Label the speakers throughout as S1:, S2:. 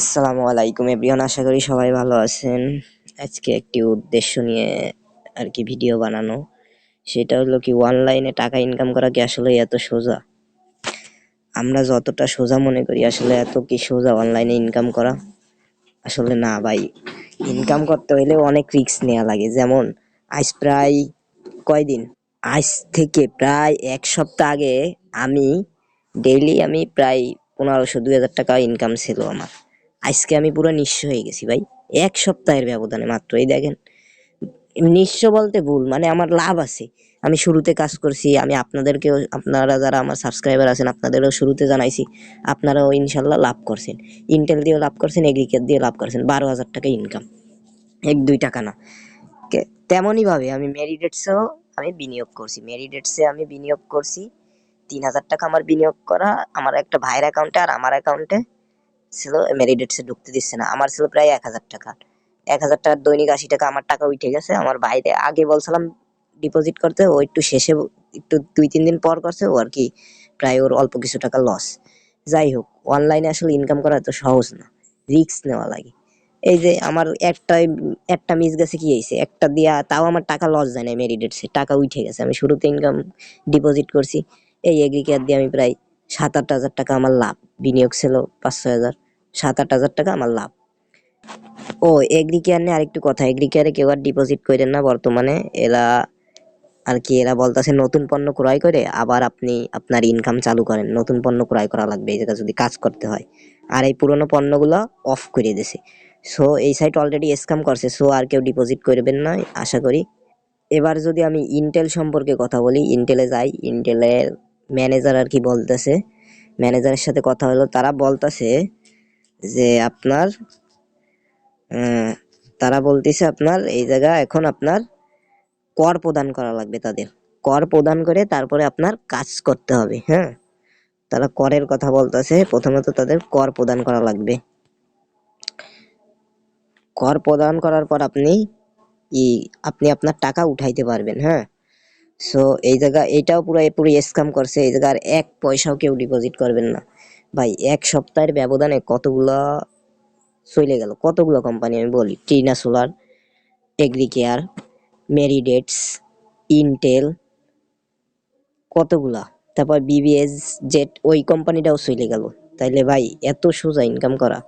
S1: আসসালামু আলাইকুম এভরিওয়ান, আশা করি সবাই ভালো আছেন। আজকে একটি উদ্দেশ্য নিয়ে আর কি ভিডিও বানানো। সেটা হলো কি, অনলাইনে টাকা ইনকাম করা কি আসলে এত সোজা? আমরা যতটা সোজা মনে করি, আসলে এত কি সোজা অনলাইনে ইনকাম করা? আসলে না ভাই ইনকাম করতে হলে অনেক রিস্ক নেওয়া লাগে। যেমন, আজ প্রায় কয়দিন? আজ থেকে প্রায় এক সপ্তাহ আগে আমি ডেইলি আমি প্রায় পনেরোশো, দুই হাজার টাকা ইনকাম ছিল আমার। আজকে আমি পুরো নিঃস্ব হয়ে গেছি ভাই। এক সপ্তাহের ব্যবধানে মাত্র, এই দেখেন। নিঃস্ব বলতে ভুল মানে আমার লাভ আছে। আমি শুরুতে কাজ করছি, আমি আপনাদেরকেও, আপনারা যারা আমার সাবস্ক্রাইবার আছেন আপনাদেরও শুরুতে জানাইছি, আপনারাও ইনশাল্লাহ লাভ করছেন। ইন্টেল দিয়েও লাভ করছেন এগ্রিকেট দিয়ে লাভ করছেন। বারো হাজার টাকা ইনকাম এক, দুই টাকা না। কে- তেমনই ভাবে আমি মেরিডেটসেও আমি বিনিয়োগ করছি। মেরিডেটসে আমি বিনিয়োগ করছি। তিন হাজার টাকা আমার বিনিয়োগ করা, আমার একটা ভাইয়ের অ্যাকাউন্টে আর আমার অ্যাকাউন্টে ছিল মেরিডেটসে ঢুকতে দিচ্ছে না। আমার ছিল প্রায় এক হাজার টাকা। এক হাজার টাকার দৈনিক আশি টাকা আমার টাকা উঠে গেছে। আমার বাইরে আগে বলছিলাম ডিপোজিট করতে, ও একটু শেষে একটু দুই, তিন দিন পর করছে, ও আর কি প্রায় ওর অল্প কিছু টাকা লস যাই হোক অনলাইনে আসলে ইনকাম করা এত সহজ না। রিস্ক নেওয়া লাগে। এই যে আমার একটা একটা মিস গেছে, কি হয়েছে? একটা দিয়া তাও আমার টাকা লস যায় না মেরিডেটসে টাকা উঠে গেছে। আমি শুরুতে ইনকাম ডিপোজিট করছি। এই এগ্রিকেয়ার দিয়ে আমি প্রায় সাত, আট হাজার টাকা আমার লাভ। বিনিয়োগ ছিল পাঁচ ছয় হাজার। সাত আট হাজার টাকা আমার লাভ। ও এগ্রিকেয়ার নিয়ে আরেকটু কথা। এগ্রিকেয়ারে কেউ আর ডিপোজিট করেন না বর্তমানে। এরা আর কি, এরা বলতেছে নতুন পণ্য ক্রয় করে, আবার আপনি আপনার ইনকাম চালু করেন। নতুন পণ্য ক্রয় করা লাগবে, এই জায়গা যদি কাজ করতে হয়। আর এই পুরনো পণ্যগুলো অফ করে দিছে। সো এই সাইট অলরেডি স্ক্যাম করছে সো আর কেউ ডিপোজিট করবেন না, আশা করি। এবার যদি আমি ইন্টেল সম্পর্কে কথা বলি ইন্টেলে যাই ইন্টেলের ম্যানেজার আর কি বলতেছে ম্যানেজারের সাথে কথা হলো, তারা বলতেছে যে আপনার তারা বলতেছে আপনার এই জায়গা এখন আপনার কর প্রদান করা লাগবে তাদের। কর প্রদান করে তারপরে আপনার কাজ করতে হবে হ্যাঁ? তারা করের কথা বলতেছে প্রথমত তাদের কর প্রদান করা লাগবে। কর প্রদান করার পর আপনি আপনি আপনার টাকা উঠাইতে পারবেন হ্যাঁ? সো এই জায়গা, এটাও পুরো পুরো স্ক্যাম করছে। এই জায়গার এক পয়সাও কেউ ডিপোজিট করবেন না। ভাই, এক সপ্তাহের ব্যবধানে কতগুলা চলে গেল? কতগুলো কোম্পানি আমি বলি? টিনা সোলার এগ্রিকেয়ার মেরিডেটস ইনটেল কতগুলা? তারপর বিবিএস জেট ওই কোম্পানিটাও চলে গেল। তাইলে ভাই, এত সোজা ইনকাম করা।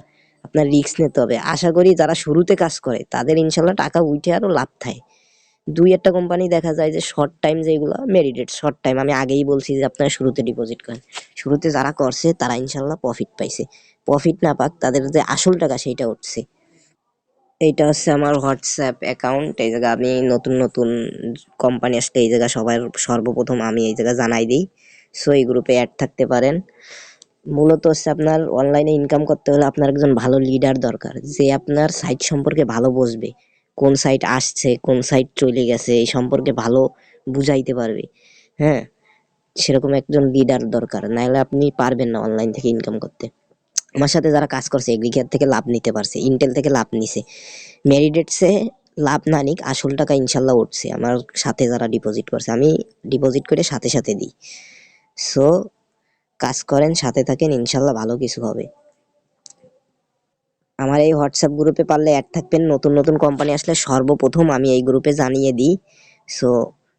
S1: আপনার রিস্ক নিতে হবে। আশা করি যারা শুরুতে কাজ করে, তাদের ইনশাল্লাহ টাকা উঠে আরও লাভ থাকে দুই একটা কোম্পানি দেখা যায় যে শর্ট টাইম যেগুলো মেরিডেট শর্ট টাইম আমি আগেই বলছি যে আপনারা শুরুতে ডিপোজিট করেন। শুরুতে যারা করছে, তারা ইনশাল্লাহ প্রফিট পাইছে। প্রফিট না পাক, তাদের যে আসল টাকা সেইটা উঠছে। এইটা হচ্ছে আমার হোয়াটসঅ্যাপ অ্যাকাউন্ট এই জায়গা আমি নতুন নতুন কোম্পানি আসলে এই জায়গা সবার সর্বপ্রথম আমি এই জায়গা জানাই দিই। সো এই গ্রুপে অ্যাড থাকতে পারেন। মূলত হচ্ছে আপনার অনলাইনে ইনকাম করতে হলে আপনার একজন ভালো লিডার দরকার। যে আপনার সাইট সম্পর্কে ভালো বুঝবে। কোন সাইট আসছে, কোন সাইট চলে গেছে, এই সম্পর্কে ভালো বুঝাইতে পারবে। হ্যাঁ সেরকম একজন লিডার দরকার নাহলে আপনি পারবেন না অনলাইন থেকে ইনকাম করতে। আমার সাথে যারা কাজ করছে এগ্রিকেয়ার থেকে লাভ নিতে পারছে ইন্টেল থেকে লাভ নিছে। মেরিডেটসে লাভ না নিক, আসল টাকা ইনশাল্লাহ উঠছে। আমার সাথে যারা ডিপোজিট করছে, আমি ডিপোজিট করে সাথে সাথে দিই। সো কাজ করেন, সাথে থাকেন, ইনশাল্লাহ ভালো কিছু হবে। আমার এই হোয়াটসঅ্যাপ গ্রুপে পারলে অ্যাড থাকবেন, নতুন নতুন কোম্পানি আসলে সর্বপ্রথম আমি এই গ্রুপে জানিয়ে দিই। সো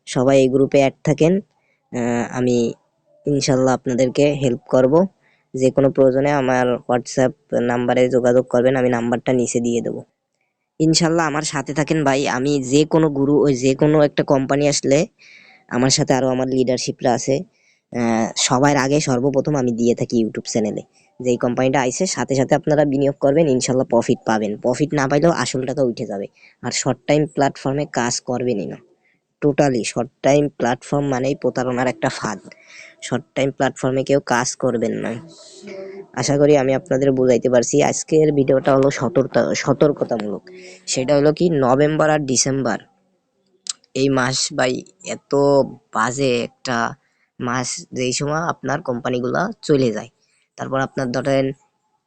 S1: সবাই এই গ্রুপে অ্যাড থাকেন আমি ইনশাল্লাহ আপনাদেরকে হেল্প করব। যে কোনো প্রয়োজনে আমার হোয়াটসঅ্যাপ নাম্বারে যোগাযোগ করবেন, আমি নাম্বারটা নিচে দিয়ে দেবো। ইনশাল্লাহ আমার সাথে থাকেন ভাই, আমি যে কোনো গুরু ওই যে কোনো একটা কোম্পানি আসলে আমার সাথে আরও আমার লিডারশিপরা আছে সবার আগে সর্বপ্রথম আমি দিয়ে থাকি ইউটিউব চ্যানেলে যে এই কোম্পানিটা আইছে, সাথে সাথে আপনারা বিনিয়োগ করবেন, ইনশাল্লাহ প্রফিট পাবেন। প্রফিট না পাইলেও আসল টাকা উঠে যাবে। আর শর্ট টাইম প্ল্যাটফর্মে কাজ করবেনই না। টোটালি শর্ট টাইম প্ল্যাটফর্ম মানেই প্রতারণার একটা ফাঁদ। শর্ট টাইম প্ল্যাটফর্মে কেউ কাজ করবেন না। আশা করি আমি আপনাদের বুঝাইতে পারছি। আজকের ভিডিওটা হলো সতর্কতা, সতর্কতামূলক। সেটা হলো কি, নভেম্বর আর ডিসেম্বর এই মাস ভাই এত বাজে একটা মাস, যেই সময় আপনার কোম্পানিগুলা চলে যায়। তারপর আপনার ধরেন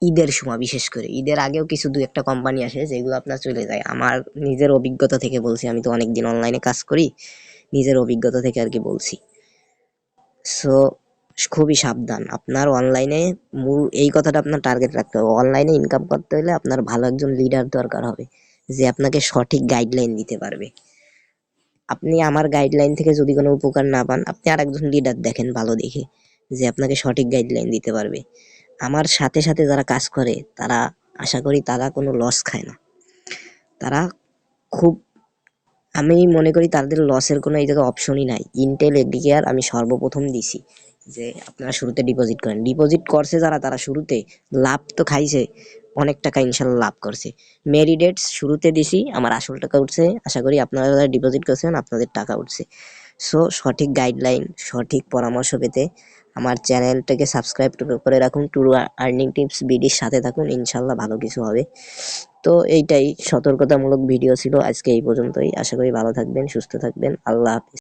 S1: ঈদের সময়, বিশেষ করে ঈদের আগেও কিছু দু একটা কোম্পানি আসে যেগুলো আপনার চলে যায়। আমার নিজের অভিজ্ঞতা থেকে বলছি, আমি তো অনেক অনেকদিন অনলাইনে কাজ করি, নিজের অভিজ্ঞতা থেকে আর কি বলছি। সো খুবই সাবধান। আপনার অনলাইনে মূল, এই কথাটা আপনার টার্গেট রাখতে হবে। অনলাইনে ইনকাম করতে হলে আপনার ভালো একজন লিডার দরকার হবে, যে আপনাকে সঠিক গাইডলাইন দিতে পারবে। আপনি আমার গাইডলাইন থেকে যদি কোনো উপকার না পান, আপনি আর একজন লিডার দেখেন ভালো দেখে। যে আপনাকে সঠিক গাইডলাইন দিতে পারবে। আমার সাথে সাথে যারা কাজ করে, তারা আশা করি তারা কোনো লস খায় না। তারা খুব, আমি মনে করি তাদের লসের কোনো এই জায়গায় অপশনই নাই। ইন্টেল এগ্রিকেয়ার আমি সর্বপ্রথম দিছি যে আপনারা শুরুতে ডিপোজিট করেন। ডিপোজিট করছে যারা, তারা শুরুতে লাভ তো খাইছে, অনেক টাকা ইনশাল্লাহ লাভ করছে। মেরিডেটস শুরুতে দিছি, আমার আসল টাকা উঠছে। আশা করি আপনারা যারা ডিপোজিট করছেন, আপনাদের টাকা উঠছে। সো সঠিক গাইডলাইন সঠিক পরামর্শ পেতে আমার চ্যানেলটাকে সাবস্ক্রাইব করে রাখুন। টু আর্নিং টিপস বিডির সাথে থাকুন, ইনশাল্লাহ ভালো কিছু হবে। তো এইটাই সতর্কতামূলক ভিডিও ছিল আজকে এই পর্যন্তই। আশা করি ভালো থাকবেন, সুস্থ থাকবেন। আল্লাহ হাফিজ।